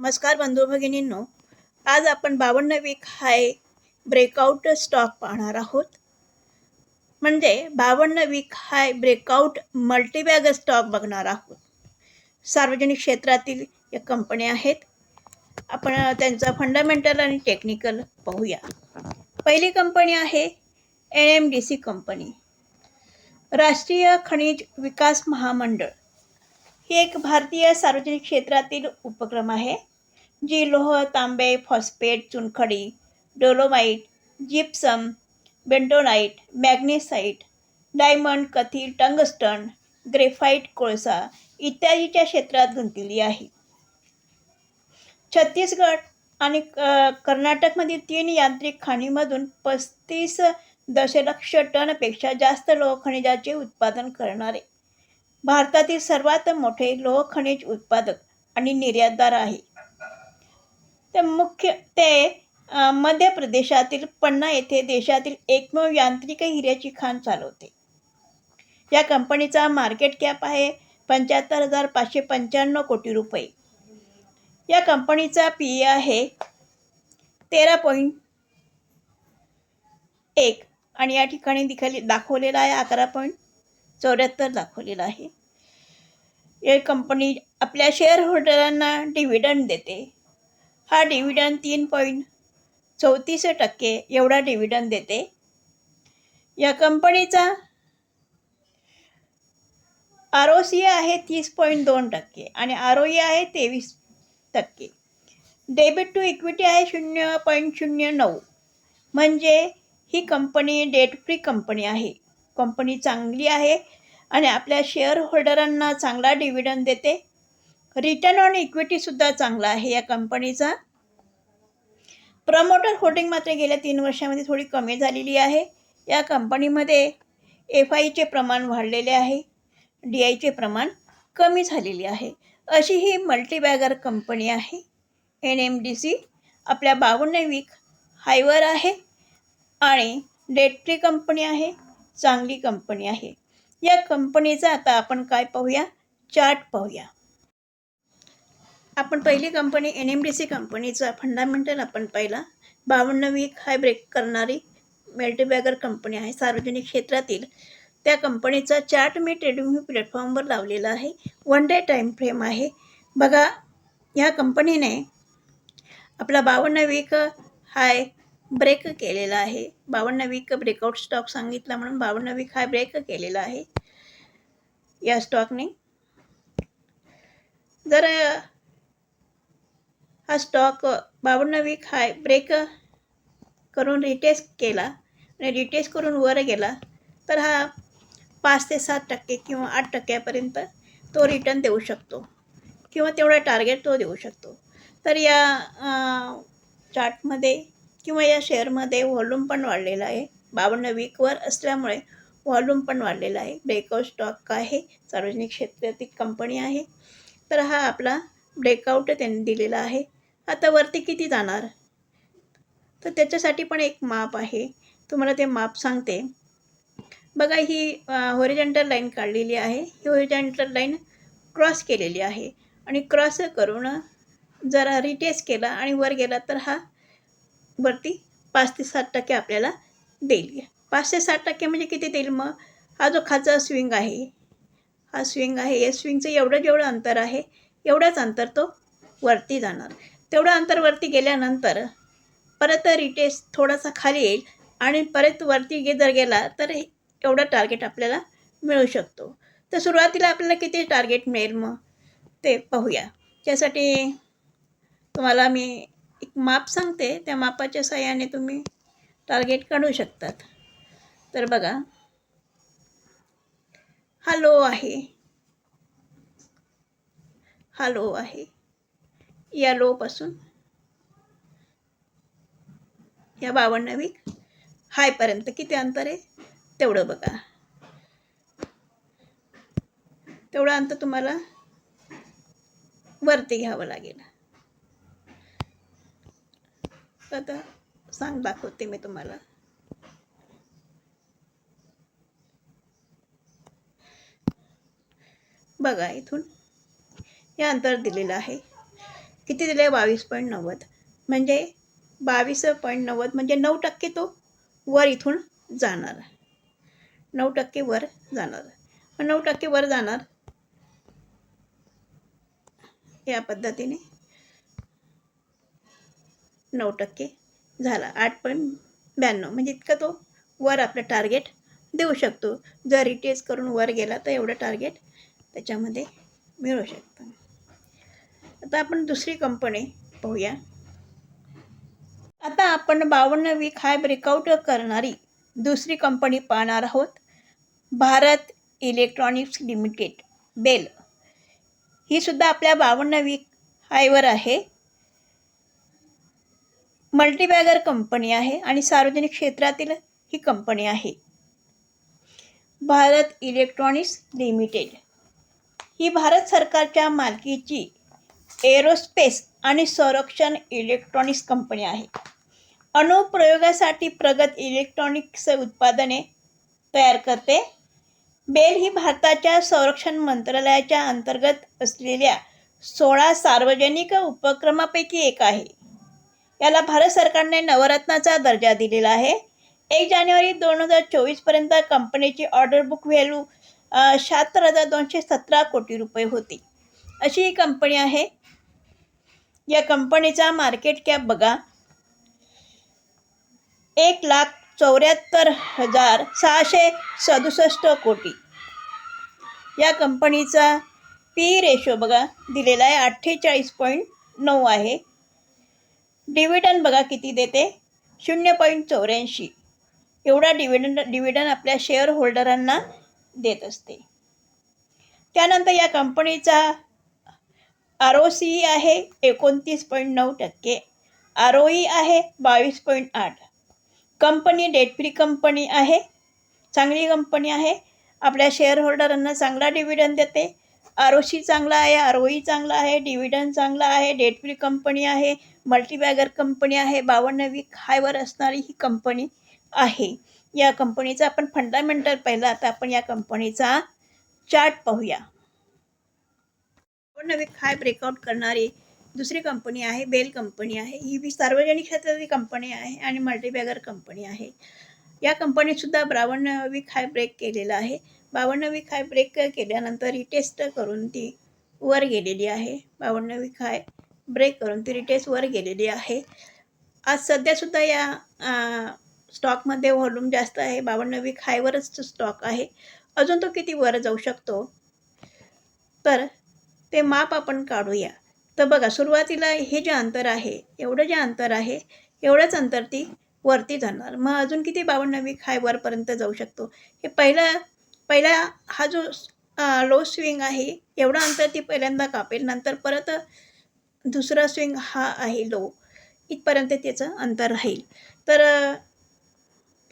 नमस्कार बंधू भगिनींनो. आज आपण बावन्न वीक हाय ब्रेकआउट स्टॉक पाहणार आहोत. म्हणजे बावन्न week high breakout multibagger stock बघणार आहोत. सार्वजनिक क्षेत्रातील या कंपन्या आहेत. आपण त्यांचा फंडामेंटल आणि टेक्निकल पाहूया. पहिली कंपनी आहे N M D C company राष्ट्रीय खनिज विकास महामंडळ. ही एक भारतीय सार्वजनिक क्षेत्रातील उपक्रम आहे. जी लोह तांबे फॉस्फेट चुनखडी dolomite gypsum bentonite magnesite diamond कथील tungsten graphite कोळसा इत्यादीच्या क्षेत्रात गुंतलेली आहे. छत्तीसगड आणि क- कर्नाटकमधील तीन यांत्रिक खाणीमधून पस्तीस दशलक्ष टनपेक्षा जास्त लोह खनिजाचे उत्पादन करणारे भारतातील सर्वात मोठे लोह खनिज उत्पादक आणि निर्यातदार आहे. ते मुख्य ते मध्य प्रदेशातील पन्ना येथे देशातील एकमेव यांत्रिक हिऱ्याची खाण चालवते. या कंपनीचा मार्केट कॅप आहे पंच्याहत्तर हजार पाचशे पंच्याण्णव कोटी रुपये. या कंपनीचा पी ए आहे तेरा पॉईंट एक आणि या ठिकाणी दिखाली दाखवलेला आहे अकरा पॉईंट चौऱ्याहत्तर दाखवलेला आहे. या कंपनी आपल्या शेअर होल्डरांना डिव्हिडंड देते. हा डिव्हिडंड तीन पॉईंट चौतीस टक्के एवढा डिव्हिडंड देते. या कंपनीचा आर ओ सी आहे तीस पॉईंट दोन टक्के आणि आर ओ ई आहे तेवीस टक्के. डेबिट टू इक्विटी आहे शून्य पॉईंट शून्य नऊ. म्हणजे ही कंपनी डेट फ्री कंपनी आहे. कंपनी चांगली आहे आणि आपल्या शेअर होल्डरांना चांगला डिव्हिडंड देते. रिटर्न ऑन इक्विटीसुद्धा चांगला आहे या कंपनीचा प्रमोटर होल्डिंग मात्र गेल्या तीन वर्षामध्ये थोडी कमी झालेली आहे. या कंपनीमध्ये एफ आयचे प्रमाण वाढलेले आहे. डी आयचे प्रमाण कमी झालेले आहे. अशी ही मल्टीबॅगर कंपनी आहे. एन एम डी सी आपल्या बावन्न वीक हायवर आहे. आणि डेट फ्री कंपनी आहे. चांगली कंपनी आहे. या कंपनीचा आता आपण काय पाहूया? चार्ट पाहूया. आपण पहिली company N M D C कंपनीचा फंडामेंटल आपण पाहिला. बावन्न वीक हाय ब्रेक करणारी मल्टीबॅगर कंपनी आहे सार्वजनिक क्षेत्रातील. त्या कंपनीचा चार्ट मी ट्रेडिंग प्लॅटफॉर्मवर लावलेला आहे. वन डे टाईम फ्रेम आहे. बघा ह्या कंपनीने आपला बावन्न वीक हाय ब्रेक केलेला आहे. बावन्न वीक ब्रेकआउट स्टॉक सांगितला म्हणून बावन्न वीक हाय ब्रेक केलेला आहे. या स्टॉकने जर हा स्टॉक बावन्न वीक हाय. ब्रेक करून रिटेस्ट केला. आणि रिटेस्ट करून वर गेला. तर हा पाच ते सात टक्के किंवा आठ टक्क्यापर्यंत तो रिटर्न देऊ शकतो. किंवा तेवढा टार्गेट तो देऊ शकतो. तर या चार्टमध्ये किंवा या शेअरमध्ये व्हॉल्यूम पण वाढलेला आहे. बावन्न वीकवर असल्यामुळे व्हॉल्यूम पण वाढलेला आहे. ब्रेकआउट स्टॉक आहे. सार्वजनिक क्षेत्रातील कंपनी आहे. तर हा आपला ब्रेकआउट त्यांनी दिलेला आहे. आता वरती किती जाणार? तर त्याच्यासाठी पण एक माप आहे. तुम्हाला ते माप सांगते. बघा ही होरिजेंटल लाईन काढलेली आहे. ही होरिजेंटल लाईन क्रॉस केलेली आहे. आणि क्रॉस करून जरा रिटेस्ट केला आणि वर गेला तर हा वरती पाच ते सात टक्के आपल्याला देईल. पाच ते सात टक्के म्हणजे किती देईल मग? हा जो खाचा स्विंग आहे हा स्विंग आहे. या स्विंगचं एवढं जेवढं अंतर आहे एवढंच अंतर तो वरती जाणार. तेवढं अंतरवरती गेल्यानंतर परत रिटेस्ट थोडासा खाली येईल आणि परत वरती गे जर गेला तर हे- एवढं टार्गेट आपल्याला मिळू शकतो. तर सुरुवातीला आपल्याला किती टार्गेट मिळेल मग? ते पाहूया. त्यासाठी तुम्हाला मी एक माप सांगते. त्या मापाच्या सहाय्याने तुम्ही टार्गेट काढू शकतात. तर बघा. हा लो आहे. हा लो आहे. या लोपासून. या बावन्न वीक हायपर्यंत किती अंतर आहे? तेवढं बघा. तेवढं अंतर तुम्हाला वरती घ्यावं लागेल. आता सांग दाखवते मी तुम्हाला. बघा इथून हे अंतर दिलेलं आहे. किती दिले बावीस पॉईंट नव्वद. म्हणजे बावीस पॉईंट नव्वद म्हणजे नऊ टक्के तो वर इथून जाणार. नऊ टक्के वर जाणार. नऊ टक्के वर जाणार या पद्धतीने नऊ टक्के झाला. आठ पॉईंट ब्याण्णव म्हणजे इतकं तो वर आपलं टार्गेट देऊ शकतो. जर रिटेस करून वर गेला तर एवढं टार्गेट त्याच्यामध्ये मिळू शकतं. आता आपण दुसरी कंपनी पाहूया. आता आपण बावन्न वीक हाय ब्रेकआउट करणारी दुसरी कंपनी पाहणार आहोत. Bharat Electronics Limited BEL. ही सुद्धा आपल्या बावन्न वीक हायवर आहे. मल्टीबॅगर कंपनी आहे आणि सार्वजनिक क्षेत्रातील ही कंपनी आहे. भारत इलेक्ट्रॉनिक्स लिमिटेड ही भारत सरकारच्या मालकीची एरोस्पेस आणि संरक्षण इलेक्ट्रॉनिक्स कंपनी आहे. अनुप्रयोगासाठी प्रगत इलेक्ट्रॉनिक्स उत्पादने तयार करते. बेल ही भारताच्या संरक्षण मंत्रालयाच्या अंतर्गत असलेल्या सोळा सार्वजनिक उपक्रमापैकी एक आहे. याला भारत सरकारने नवरत्नाचा दर्जा दिलेला आहे. एक जानेवारी दोन हजार चोवीसपर्यंत कंपनीची ऑर्डर बुक व्हॅल्यू शहात्तर हजार दोनशे सतरा कोटी रुपये होती. अशी ही कंपनी आहे. या कंपनीचा मार्केट कॅप बघा. एक लाख चौऱ्याहत्तर हजार सहाशे सदुसष्ट कोटी. या कंपनीचा पी रेशो बघा दिलेला आहे अठ्ठेचाळीस पॉईंट नऊ आहे. डिव्हिडन बघा किती देते? शून्य पॉईंट चौऱ्याऐंशी. एवढा डिव्हिडंड डिव्हिडन आपल्या शेअर होल्डरांना देत असते. त्यानंतर या कंपनीचा आर ओ सी आहे एकोणतीस पॉईंट नऊ टक्के. आर ओ ई आहे बावीस पॉईंट आठ. कंपनी डेट फ्री कंपनी आहे. चांगली कंपनी आहे. आपल्या शेअर होल्डरांना चांगला डिव्हिडंड देते. आर ओ सी चांगला आहे आर ओ ई चांगला आहे डिव्हिडंड चांगला आहे डेट फ्री कंपनी आहे मल्टीबॅगर कंपनी आहे बावन्न वीक हायवर असणारी ही कंपनी आहे. या कंपनीचा आपण फंडामेंटल पहिला आता आपण या कंपनीचा चार्ट पाहूया. पण वीक हाय ब्रेकआउट करणारी दुसरी कंपनी आहे बेल कंपनी आहे. ही बी सार्वजनिक क्षेत्रातली कंपनी आहे आणि मल्टीबॅगर कंपनी आहे. या कंपनीतसुद्धा बावन्न वीक हाय ब्रेक केलेला आहे. बावन्न वीक हाय ब्रेक केल्यानंतर रिटेस्ट करून ती वर गेलेली आहे. बावन्न वीक हाय ब्रेक करून ती रिटेस्ट वर गेलेली आहे. आज सध्यासुद्धा या स्टॉकमध्ये व्हॉल्यूम जास्त आहे. बावन्न वीक हायवरच स्टॉक आहे. अजून तो किती वर जाऊ शकतो? तर ते माप आपण काढूया. तर बघा सुरुवातीला हे जे अंतर आहे एवढं जे अंतर आहे एवढंच अंतर ती वरती जाणार. मग अजून किती बावन्नवी खाय वरपर्यंत जाऊ शकतो? हे पहिला पहिला हा जो लो स्विंग आहे एवढं अंतर ती पहिल्यांदा कापेल. नंतर परत दुसरा स्विंग हा आहे लो इथपर्यंत त्याचं अंतर राहील. तर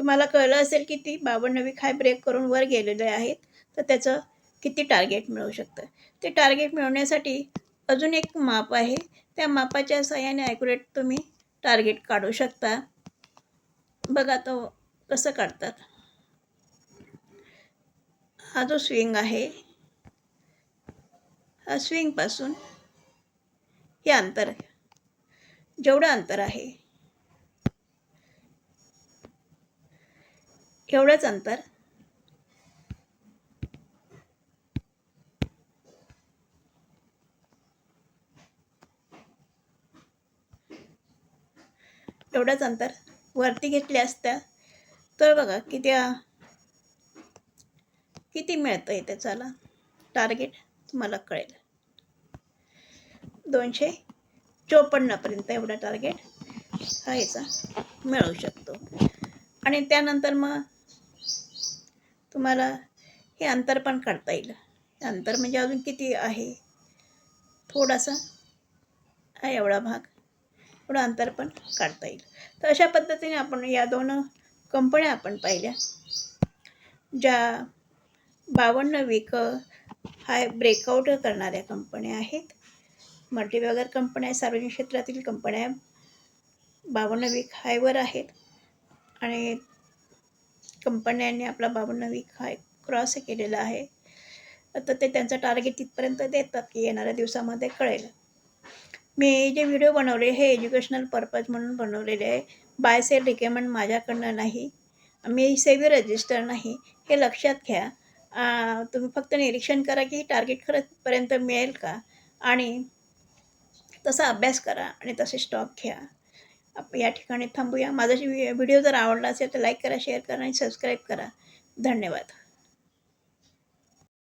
तुम्हाला कळलं असेल की ती बावन्नवी खाय हाय ब्रेक करून वर गेलेले आहेत तर त्याचं किती टार्गेट मिळू शकतं? ते टार्गेट मिळवण्यासाठी अजून एक माप आहे. त्या मापाच्या सहाय्याने ॲक्युरेट तुम्ही टार्गेट काढू शकता. बघा तो कसं काढतात. हा जो स्विंग आहे हा स्विंगपासून हे अंतर जेवढं अंतर आहे एवढंच अंतर एवढंच अंतर वरती घेतले असत्या तर बघा किती किती मिळतं आहे त्याचाला टार्गेट तुम्हाला कळेल. दोनशे चोपन्नपर्यंत एवढा टार्गेट हा याचा मिळू शकतो. आणि त्यानंतर मग तुम्हाला हे अंतर पण काढता येईल. अंतर म्हणजे अजून किती आहे? थोडासा हा एवढा भाग. एवढं अंतर पण काढता येईल. तर अशा पद्धतीने आपण या दोन कंपन्या आपण पाहिल्या. ज्या बावन्न वीक हाय ब्रेकआउट करणाऱ्या कंपन्या आहेत. मल्टीबॅगर कंपन्या सार्वजनिक क्षेत्रातील कंपन्या बावन्न वीक हायवर आहेत. आणि कंपन्यांनी आपला बावन्न वीक हाय क्रॉस केलेला आहे. तर ते त्यांचं टार्गेट तिथपर्यंत देतात की येणाऱ्या दिवसामध्ये कळेल. मी जे व्हिडिओ बनवले हे एज्युकेशनल पर्पज म्हणून बनवलेले आहे. बाय सेल रिकमेंड माझ्याकडनं नाही. मी सेवी रजिस्टर नाही. हे लक्षात घ्या. तुम्ही फक्त निरीक्षण करा की टार्गेट खरंचपर्यंत मिळेल का? आणि तसा अभ्यास करा आणि तसे स्टॉक घ्या. आप या ठिकाणी थांबूया. माझा व्हिडिओ जर आवडला असेल तर लाईक करा शेअर करा आणि सबस्क्राईब करा. धन्यवाद.